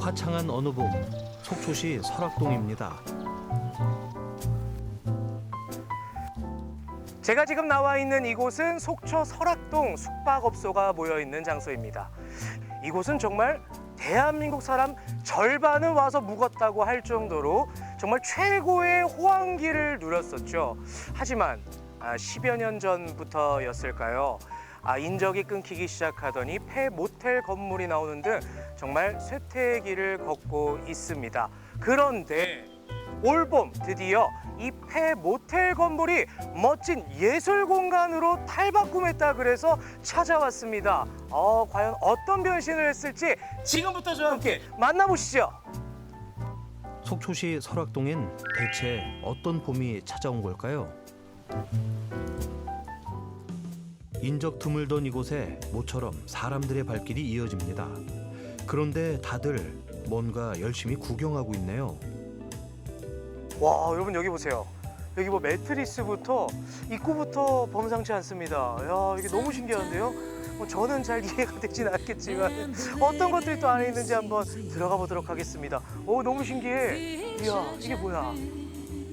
화창한 어느 봄 속초시 설악동입니다. 제가 지금 나와 있는 이곳은 속초 설악동 숙박업소가 모여 있는 장소입니다. 이곳은 정말 대한민국 사람 절반은 와서 묵었다고 할 정도로 정말 최고의 호황기를 누렸었죠. 하지만 아, 10여 년 전부터였을까요? 아, 인적이 끊기기 시작하더니 폐 모텔 건물이 나오는 등 정말 쇠퇴기를 걷고 있습니다. 그런데 올봄 드디어 이 폐 모텔 건물이 멋진 예술 공간으로 탈바꿈했다 그래서 찾아왔습니다. 어, 과연 어떤 변신을 했을지 지금부터 저와 함께 만나보시죠. 속초시 설악동엔 대체 어떤 봄이 찾아온 걸까요? 인적 드물던 이곳에 모처럼 사람들의 발길이 이어집니다. 그런데 다들 뭔가 열심히 구경하고 있네요. 와, 여러분 여기 보세요. 여기 뭐 매트리스부터 입구부터 범상치 않습니다. 야, 이게 너무 신기한데요? 뭐 저는 잘 이해가 되진 않겠지만 어떤 것들이 또 안에 있는지 한번 들어가 보도록 하겠습니다. 오, 너무 신기해. 이야, 이게 뭐야?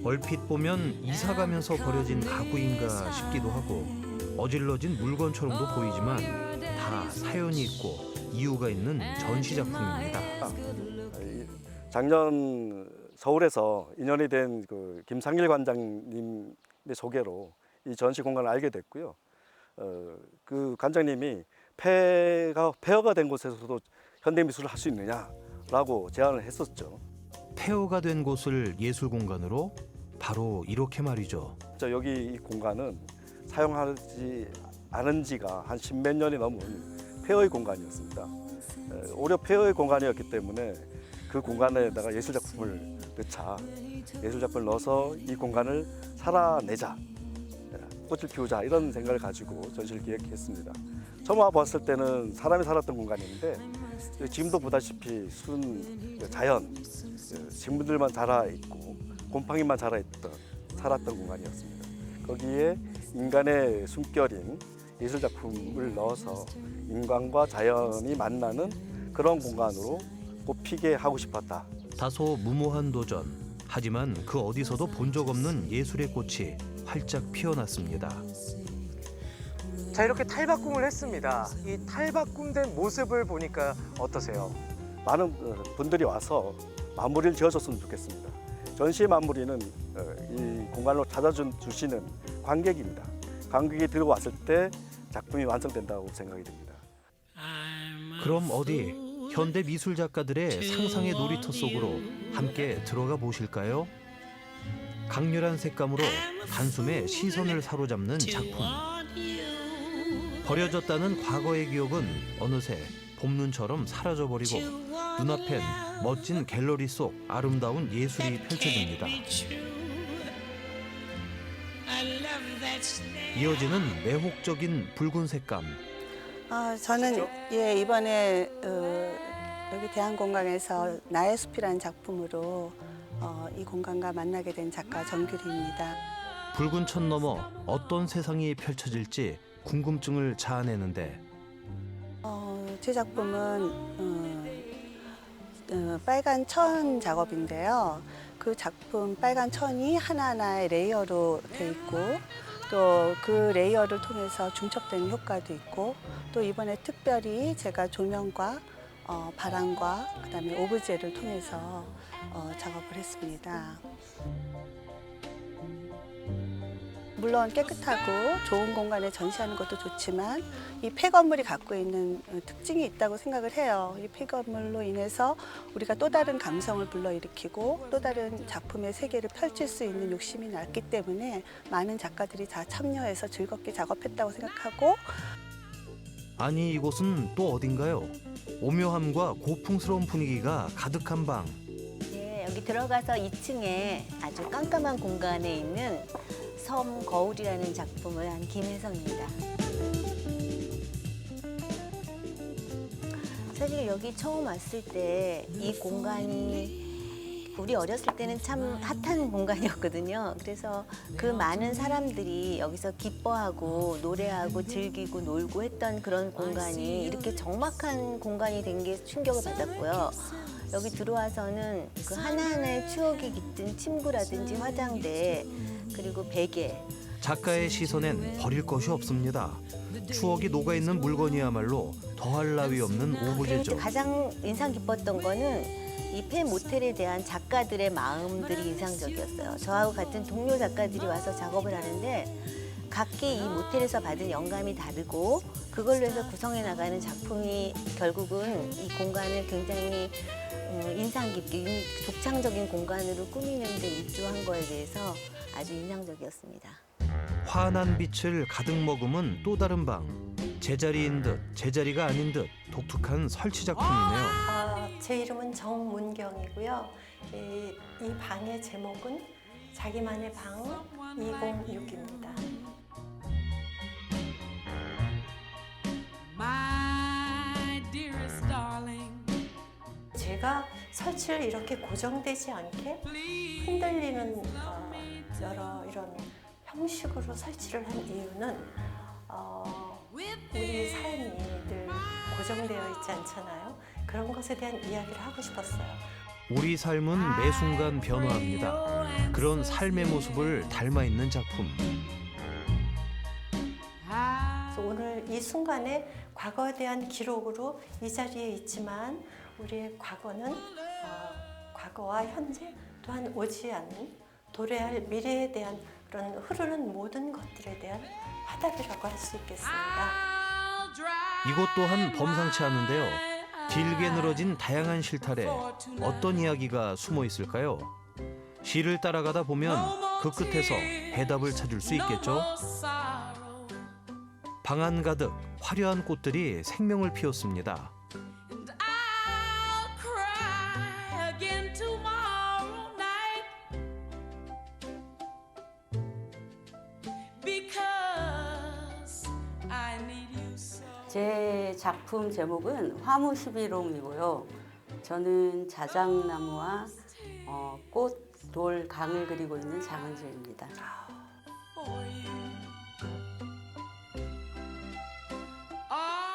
얼핏 보면 이사 가면서 버려진 가구인가 싶기도 하고 어질러진 물건처럼도 보이지만 다 사연이 있고 이유가 있는 전시 작품입니다. 이 작년 서울에서 인연이 된 그 김상일 관장님의 소개로 이 전시 공간을 알게 됐고요. 어, 그 관장님이 폐가 폐허가 된 곳에서도 현대 미술을 할 수 있느냐라고 제안을 했었죠. 폐허가 된 곳을 예술 공간으로 바로 이렇게 말이죠. 저 여기 이 공간은 사용하지 않은 지가 한 십몇 년이 넘은 폐허의 공간이었습니다. 에, 오히려 폐허의 공간이었기 때문에 그 공간에다가 예술 작품을 넣자 예술 작품을 넣어서 이 공간을 살아내자 에, 꽃을 피우자 이런 생각을 가지고 전시를 기획했습니다. 처음 와봤을 때는 사람이 살았던 공간인데 지금도 보다시피 순 자연 그 식물들만 자라 있고 곰팡이만 자라 있던 살았던 공간이었습니다. 거기에 인간의 숨결인 예술 작품을 넣어서 인간과 자연이 만나는 그런 공간으로 꽃피게 하고 싶었다. 다소 무모한 도전. 하지만 그 어디서도 본 적 없는 예술의 꽃이 활짝 피어났습니다. 자, 이렇게 탈바꿈을 했습니다. 이 탈바꿈된 모습을 보니까 어떠세요? 많은 어, 분들이 와서 마무리를 지어줬으면 좋겠습니다. 전시의 마무리는 어, 이 공간으로 찾아준 주시는 관객입니다. 관객이 들고 왔을 때 작품이 완성된다고 생각이 듭니다. 그럼 어디 현대 미술 작가들의 상상의 놀이터 속으로 함께 들어가 보실까요? 강렬한 색감으로 단숨에 시선을 사로잡는 작품. 버려졌다는 과거의 기억은 어느새 봄눈처럼 사라져버리고 눈앞엔 멋진 갤러리 속 아름다운 예술이 펼쳐집니다. 이어지는 매혹적인 붉은 색감. 아, 저는 예 이번에 어, 여기 대한공간에서 나의 숲이라는 작품으로 어, 이 공간과 만나게 된 작가 정규리입니다. 붉은 천 너머 어떤 세상이 펼쳐질지 궁금증을 자아내는데 어, 제 작품은 어, 어, 빨간 천 작업인데요. 그 작품 빨간 천이 하나하나의 레이어로 돼 있고 또 그 레이어를 통해서 중첩되는 효과도 있고 또 이번에 특별히 제가 조명과 어, 바람과 그다음에 오브제를 통해서 어, 작업을 했습니다. 물론 깨끗하고 좋은 공간에 전시하는 것도 좋지만 이 폐건물이 갖고 있는 어, 특징이 있다고 생각을 해요. 이 폐건물로 인해서 우리가 또 다른 감성을 불러일으키고 또 다른 작품의 세계를 펼칠 수 있는 욕심이 났기 때문에 많은 작가들이 다 참여해서 즐겁게 작업했다고 생각하고 아니 이곳은 또 어딘가요? 오묘함과 고풍스러운 분위기가 가득한 방. 네, 여기 들어가서 2층에 아주 깜깜한 공간에 있는 섬 거울이라는 작품을 한 김혜성입니다. 사실 여기 처음 왔을 때 이 공간이 우리 어렸을 때는 참 핫한 공간이었거든요. 그래서 그 많은 사람들이 여기서 기뻐하고 노래하고 즐기고 놀고 했던 그런 공간이 이렇게 적막한 공간이 된 게 충격을 받았고요. 여기 들어와서는 그 하나하나의 추억이 깃든 침구라든지 화장대 그리고 베개 작가의 시선엔 버릴 것이 없습니다. 추억이 녹아있는 물건이야말로 더할 나위 없는 오브제죠. 가장 인상 깊었던 거는 이폐 모텔에 대한 작가들의 마음들이 인상적이었어요. 저하고 같은 동료 작가들이 와서 작업을 하는데 각기 이 모텔에서 받은 영감이 다르고 그걸로 해서 구성해 나가는 작품이 결국은 이 공간을 굉장히 음, 인상 깊게 독창적인 공간으로 꾸미는 데 입주한 거에 대해서 아주 인상적이었습니다. 환한 빛을 가득 머금은 또 다른 방. 제자리인 듯 제자리가 아닌 듯 독특한 설치 작품이네요. 아, 제 이름은 정문경이고요. 이, 이 방의 제목은 자기만의 방 206입니다. My 제가 설치를 이렇게 고정되지 않게 흔들리는 어, 여러 이런 형식으로 설치를 한 이유는 어, 우리 삶이 늘 고정되어 있지 않잖아요. 그런 것에 대한 이야기를 하고 싶었어요. 우리 삶은 매 순간 변화합니다. 그런 삶의 모습을 닮아 있는 작품. 그래서 오늘 이 순간에 과거에 대한 기록으로 이 자리에 있지만 우리의 과거는 어, 과거와 현재 또한 오지 않는 도래할 미래에 대한 그런 흐르는 모든 것들에 대한 화답이라고 할 수 있겠습니다. 이곳 또한 범상치 않은데요. 길게 늘어진 다양한 실타래 어떤 이야기가 숨어 있을까요? 시를 따라가다 보면 그 끝에서 해답을 찾을 수 있겠죠. No sorrow, 방안 가득 화려한 꽃들이 생명을 피웠습니다. 제 작품 제목은 화무 11홍이고요. 저는 자작나무와 어, 꽃, 돌, 강을 그리고 있는 장은주입니다.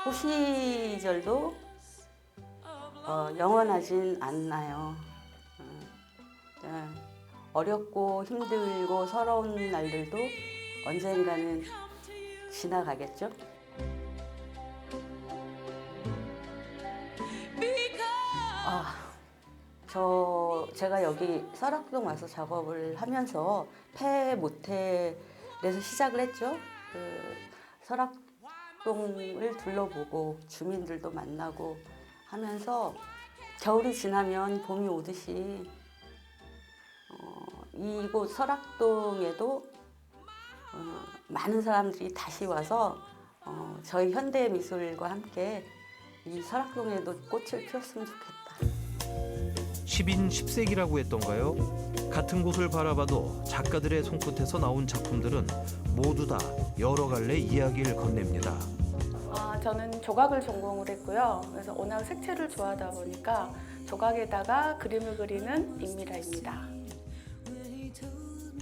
호시절도 어, 영원하진 않나요. 어, 네. 어렵고 힘들고 서러운 날들도 언젠가는 지나가겠죠. 아, 저 제가 여기 설악동 와서 작업을 하면서 폐 모텔에서 시작을 했죠. 그 설악동을 둘러보고 주민들도 만나고 하면서 겨울이 지나면 봄이 오듯이 어, 이곳 설악동에도 어, 많은 사람들이 다시 와서 어, 저희 현대 미술과 함께 이 설악동에도 꽃을 피웠으면 좋겠다. 10인 10색이라고 했던가요? 같은 곳을 바라봐도 작가들의 손끝에서 나온 작품들은 모두 다 여러 갈래 이야기를 건넵니다. 아, 저는 조각을 전공을 했고요. 그래서 워낙 색채를 좋아하다 보니까 조각에다가 그림을 그리는 임미라입니다.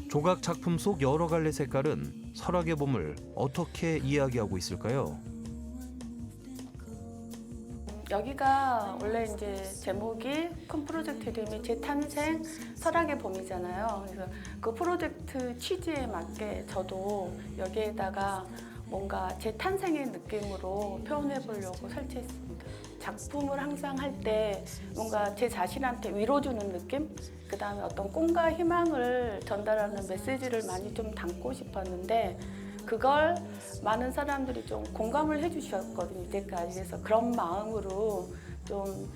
조각 작품 속 여러 갈래 색깔은 설악의 봄을 어떻게 이야기하고 있을까요? 여기가 원래 이제 제목이 큰 프로젝트 이름이 재탄생 설악의 봄이잖아요. 그래서 그 프로젝트 취지에 맞게 저도 여기에다가 뭔가 재탄생의 느낌으로 표현해 보려고 설치했습니다. 작품을 항상 할 때 뭔가 제 자신한테 위로 주는 느낌? 그 다음에 어떤 꿈과 희망을 전달하는 메시지를 많이 좀 담고 싶었는데 그걸 많은 사람들이 좀 공감을 해주셨거든요 이제까지 그래서 그런 마음으로 좀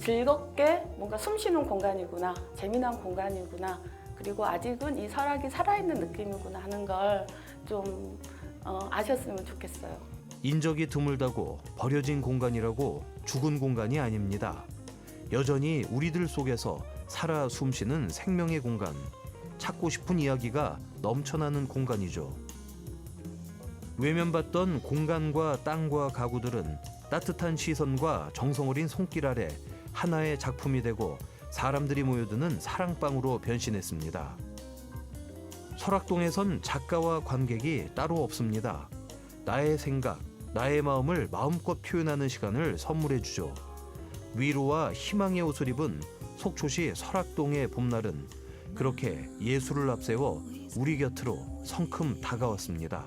즐겁게 뭔가 숨쉬는 공간이구나 재미난 공간이구나 그리고 아직은 이 설악이 살아있는 느낌이구나 하는 걸좀 어, 아셨으면 좋겠어요. 인적이 드물다고 버려진 공간이라고 죽은 공간이 아닙니다. 여전히 우리들 속에서 살아 숨쉬는 생명의 공간, 찾고 싶은 이야기가 넘쳐나는 공간이죠. 외면받던 공간과 땅과 가구들은 따뜻한 시선과 정성 어린 손길 아래 하나의 작품이 되고 사람들이 모여드는 사랑방으로 변신했습니다. 설악동에선 작가와 관객이 따로 없습니다. 나의 생각, 나의 마음을 마음껏 표현하는 시간을 선물해 주죠. 위로와 희망의 옷을 입은 속초시 설악동의 봄날은 그렇게 예술을 앞세워 우리 곁으로 성큼 다가왔습니다.